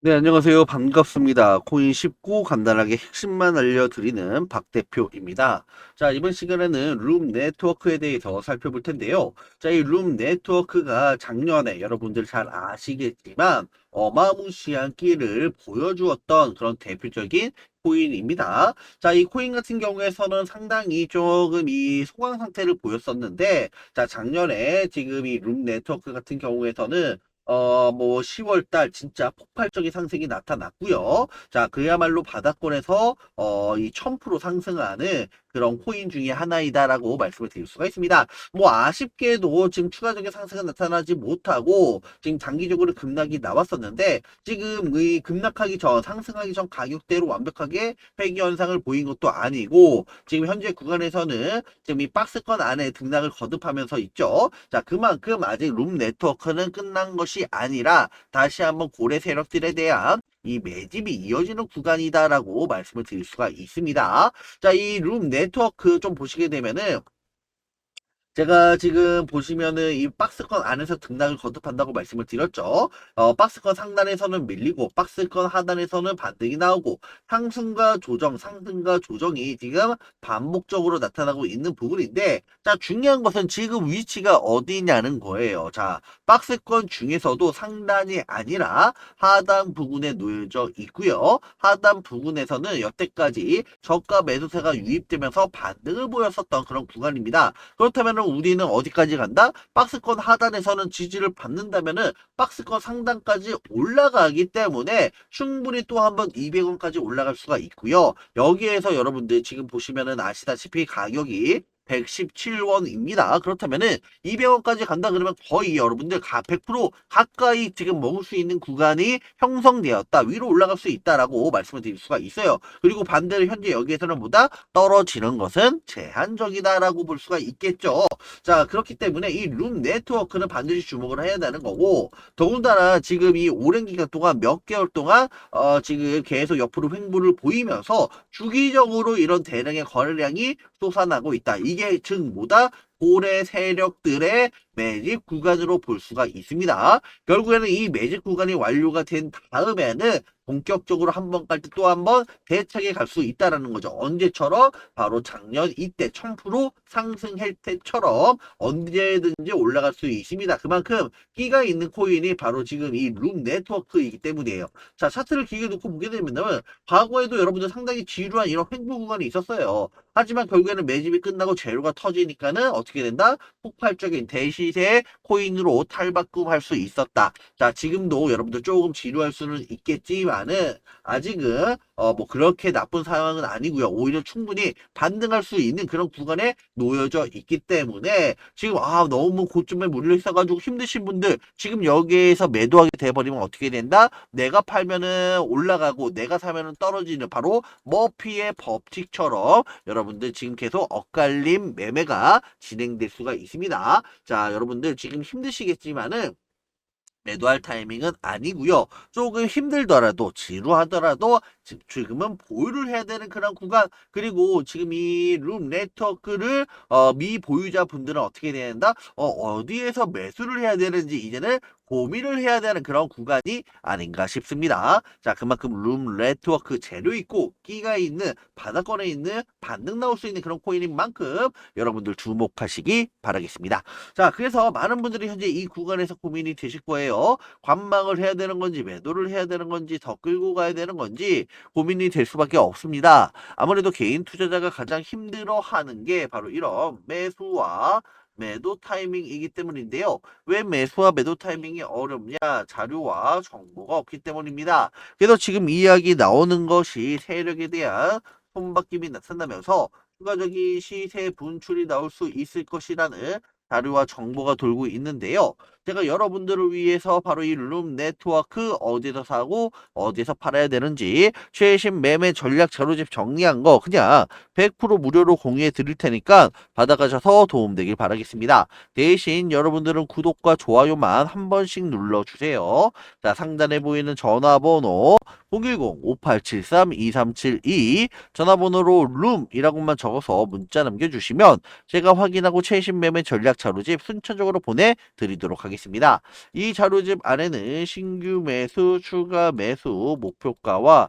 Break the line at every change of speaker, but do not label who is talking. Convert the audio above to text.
네, 안녕하세요. 반갑습니다. 코인 쉽고 간단하게 핵심만 알려드리는 박 대표입니다. 자, 이번 시간에는 룸 네트워크에 대해서 살펴볼 텐데요. 자, 이 룸 네트워크가 작년에 여러분들 잘 아시겠지만 어마무시한 끼를 보여주었던 그런 대표적인 코인입니다. 자, 이 코인 같은 경우에서는 상당히 조금 이 소강 상태를 보였었는데, 자, 작년에 지금 이 룸 네트워크 같은 경우에서는 어, 뭐, 10월 달 진짜 폭발적인 상승이 나타났고요. 자, 그야말로 바닥권에서 어, 이1000% 상승하는 그런 코인 중에 하나이다라고 말씀을 드릴 수가 있습니다. 뭐, 아쉽게도 지금 추가적인 상승은 나타나지 못하고 지금 단기적으로 급락이 나왔었는데 지금 이 급락하기 전, 상승하기 전 가격대로 완벽하게 회귀 현상을 보인 것도 아니고 지금 현재 구간에서는 지금 이 박스권 안에 등락을 거듭하면서 있죠. 자, 그만큼 아직 룸 네트워크는 끝난 것이 아니라 다시 한번 고래 세력들에 대한 이 매집이 이어지는 구간이다라고 말씀을 드릴 수가 있습니다. 자, 이 룸 네트워크 좀 보시게 되면은 제가 지금 보시면은 이 박스권 안에서 등락을 거듭한다고 말씀을 드렸죠. 어, 박스권 상단에서는 밀리고 박스권 하단에서는 반등이 나오고 상승과 조정, 상승과 조정이 지금 반복적으로 나타나고 있는 부분인데 자 중요한 것은 지금 위치가 어디냐는 거예요. 자 박스권 중에서도 상단이 아니라 하단 부분에 놓여져 있고요. 하단 부분에서는 여태까지 저가 매수세가 유입되면서 반등을 보였었던 그런 구간입니다. 그렇다면 우리는 어디까지 간다? 박스권 하단에서는 지지를 받는다면은 박스권 상단까지 올라가기 때문에 충분히 또 한번 200원까지 올라갈 수가 있고요. 여기에서 여러분들 지금 보시면은 아시다시피 가격이 117원입니다. 그렇다면은 200원까지 간다 그러면 거의 여러분들 100% 가까이 지금 먹을 수 있는 구간이 형성되었다. 위로 올라갈 수 있다라고 말씀을 드릴 수가 있어요. 그리고 반대로 현재 여기에서는 보다 떨어지는 것은 제한적이다라고 볼 수가 있겠죠. 자, 그렇기 때문에 이 룸 네트워크는 반드시 주목을 해야 되는 거고 더군다나 지금 이 오랜 기간 동안 몇 개월 동안 어, 지금 계속 옆으로 횡보를 보이면서 주기적으로 이런 대량의 거래량이 솟아나고 있다. 이게 즉 뭐다? 고래 세력들의 매집 구간으로 볼 수가 있습니다. 결국에는 이 매집 구간이 완료가 된 다음에는 본격적으로 한 번 갈 때 또 한 번 대책에 갈수 있다라는 거죠. 언제처럼 바로 작년 이때 1000% 상승할 때처럼 언제든지 올라갈 수 있습니다. 그만큼 끼가 있는 코인이 바로 지금 이 룸 네트워크이기 때문이에요. 자, 차트를 길게 놓고 보게 되면 과거에도 여러분들 상당히 지루한 이런 횡보 구간이 있었어요. 하지만 결국에는 매집이 끝나고 재료가 터지니까는 어떻게 된다? 폭발적인 대시세 코인으로 탈바꿈할 수 있었다. 자, 지금도 여러분들 조금 지루할 수는 있겠지만은 아직은 어 뭐 그렇게 나쁜 상황은 아니고요. 오히려 충분히 반등할 수 있는 그런 구간에 놓여져 있기 때문에 지금 아 너무 고점에 물려 있어가지고 힘드신 분들 지금 여기에서 매도하게 돼버리면 어떻게 된다? 내가 팔면은 올라가고 내가 사면은 떨어지는 바로 머피의 법칙처럼 여러분들 지금 계속 엇갈림 매매가 진행될 수가 있습니다. 자 여러분들 지금 힘드시겠지만은 매도할 타이밍은 아니고요. 조금 힘들더라도 지루하더라도 지금은 보유를 해야 되는 그런 구간 그리고 지금 이 룸 네트워크를 어, 미 보유자 분들은 어떻게 해야 된다? 어, 어디에서 매수를 해야 되는지 이제는 고민을 해야 되는 그런 구간이 아닌가 싶습니다. 자, 그만큼 룸 네트워크 재료 있고 끼가 있는 바닥권에 있는 반등 나올 수 있는 그런 코인인 만큼 여러분들 주목하시기 바라겠습니다. 자, 그래서 많은 분들이 현재 이 구간에서 고민이 되실 거예요. 관망을 해야 되는 건지 매도를 해야 되는 건지 더 끌고 가야 되는 건지 고민이 될 수밖에 없습니다. 아무래도 개인 투자자가 가장 힘들어하는 게 바로 이런 매수와 매도 타이밍이기 때문인데요. 왜 매수와 매도 타이밍이 어렵냐? 자료와 정보가 없기 때문입니다. 그래서 지금 이야기 나오는 것이 세력에 대한 손바뀜이 나타나면서 추가적인 시세 분출이 나올 수 있을 것이라는 자료와 정보가 돌고 있는데요. 제가 여러분들을 위해서 바로 이 룸 네트워크 어디서 사고 어디서 팔아야 되는지 최신 매매 전략 자료집 정리한 거 그냥 100% 무료로 공유해 드릴 테니까 받아가셔서 도움되길 바라겠습니다. 대신 여러분들은 구독과 좋아요만 한 번씩 눌러주세요. 자 상단에 보이는 전화번호 010-5873-2372 전화번호로 룸이라고만 적어서 문자 남겨주시면 제가 확인하고 최신 매매 전략 자료집 순차적으로 보내드리도록 하겠습니다. 바라겠습니다. 이 자료집 안에는 신규 매수, 추가 매수, 목표가와